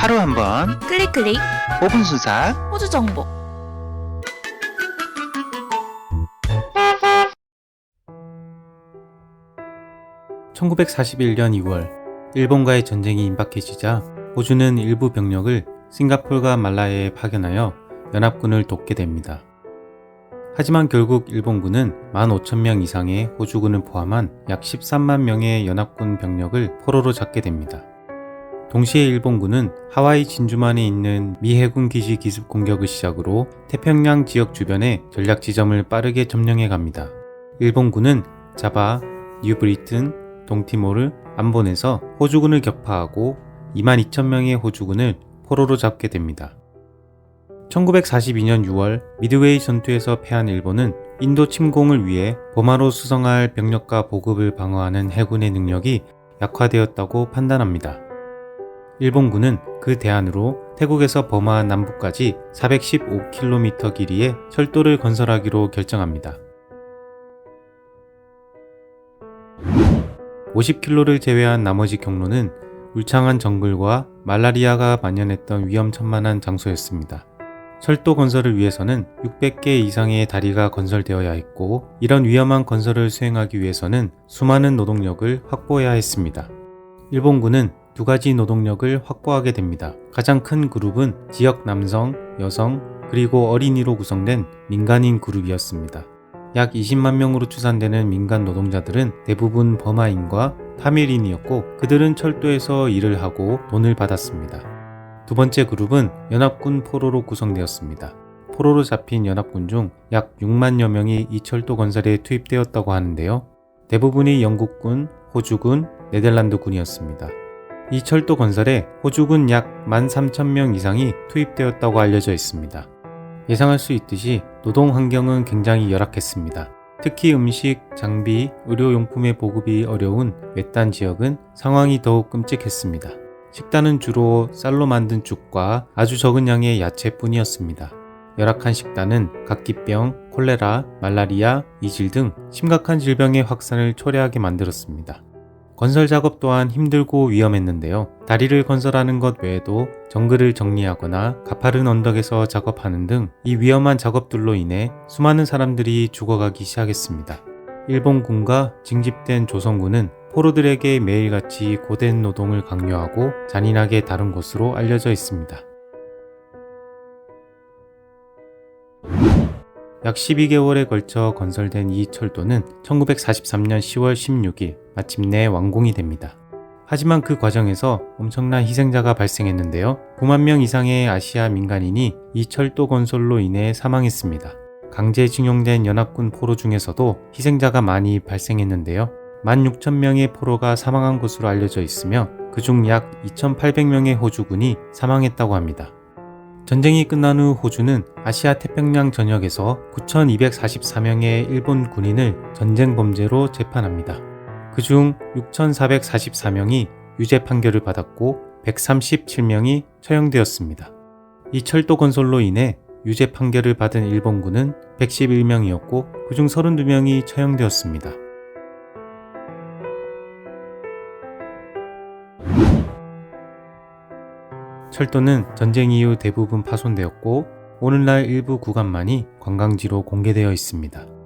하루 한 번 클릭 클릭 5분 순삭 호주 정보. (1941년 2월) 일본과의 전쟁이 임박해지자 호주는 일부 병력을 싱가폴과 말라야에 파견하여 연합군을 돕게 됩니다. 하지만 결국 일본군은 15,000명 이상의 호주군을 포함한 약 13만 명의 연합군 병력을 포로로 잡게 됩니다. 동시에 일본군은 하와이 진주만에 있는 미 해군 기지 기습 공격을 시작으로 태평양 지역 주변의 전략 지점을 빠르게 점령해 갑니다. 일본군은 자바, 뉴브리튼, 동티모르, 안본에서 호주군을 격파하고 2만 2천 명의 호주군을 포로로 잡게 됩니다. 1942년 6월 미드웨이 전투에서 패한 일본은 인도 침공을 위해 버마로 수송할 병력과 보급을 방어하는 해군의 능력이 약화되었다고 판단합니다. 일본군은 그 대안으로 태국에서 버마 남부까지 415km 길이의 철도를 건설하기로 결정합니다. 50km를 제외한 나머지 경로는 울창한 정글과 말라리아가 만연했던 위험천만한 장소였습니다. 철도 건설을 위해서는 600개 이상의 다리가 건설되어야 했고, 이런 위험한 건설을 수행하기 위해서는 수많은 노동력을 확보해야 했습니다. 일본군은 두 가지 노동력을 확보하게 됩니다. 가장 큰 그룹은 지역 남성, 여성, 그리고 어린이로 구성된 민간인 그룹이었습니다. 약 20만 명으로 추산되는 민간 노동자들은 대부분 버마인과 타밀인이었고 그들은 철도에서 일을 하고 돈을 받았습니다. 두 번째 그룹은 연합군 포로로 구성되었습니다. 포로로 잡힌 연합군 중 약 6만여 명이 이 철도 건설에 투입되었다고 하는데요. 대부분이 영국군, 호주군, 네덜란드군이었습니다. 이 철도 건설에 호주군 약 13,000명 이상이 투입되었다고 알려져 있습니다. 예상할 수 있듯이 노동 환경은 굉장히 열악했습니다. 특히 음식, 장비, 의료용품의 보급이 어려운 외딴 지역은 상황이 더욱 끔찍했습니다. 식단은 주로 쌀로 만든 죽과 아주 적은 양의 야채뿐이었습니다. 열악한 식단은 각기병, 콜레라, 말라리아, 이질 등 심각한 질병의 확산을 초래하게 만들었습니다. 건설 작업 또한 힘들고 위험했는데요. 다리를 건설하는 것 외에도 정글을 정리하거나 가파른 언덕에서 작업하는 등 이 위험한 작업들로 인해 수많은 사람들이 죽어가기 시작했습니다. 일본군과 징집된 조선군은 포로들에게 매일같이 고된 노동을 강요하고 잔인하게 다룬 것으로 알려져 있습니다. 약 12개월에 걸쳐 건설된 이 철도는 1943년 10월 16일 마침내 완공이 됩니다. 하지만 그 과정에서 엄청난 희생자가 발생했는데요. 9만 명 이상의 아시아 민간인이 이 철도 건설로 인해 사망했습니다. 강제징용된 연합군 포로 중에서도 희생자가 많이 발생했는데요. 16,000명의 포로가 사망한 것으로 알려져 있으며 그중 약 2,800명의 호주군이 사망했다고 합니다. 전쟁이 끝난 후 호주는 아시아 태평양 전역에서 9,244명의 일본 군인을 전쟁 범죄로 재판합니다. 그중 6,444명이 유죄 판결을 받았고 137명이 처형되었습니다. 이 철도 건설로 인해 유죄 판결을 받은 일본군은 111명이었고 그중 32명이 처형되었습니다. 철도는 전쟁 이후 대부분 파손되었고 오늘날 일부 구간만이 관광지로 공개되어 있습니다.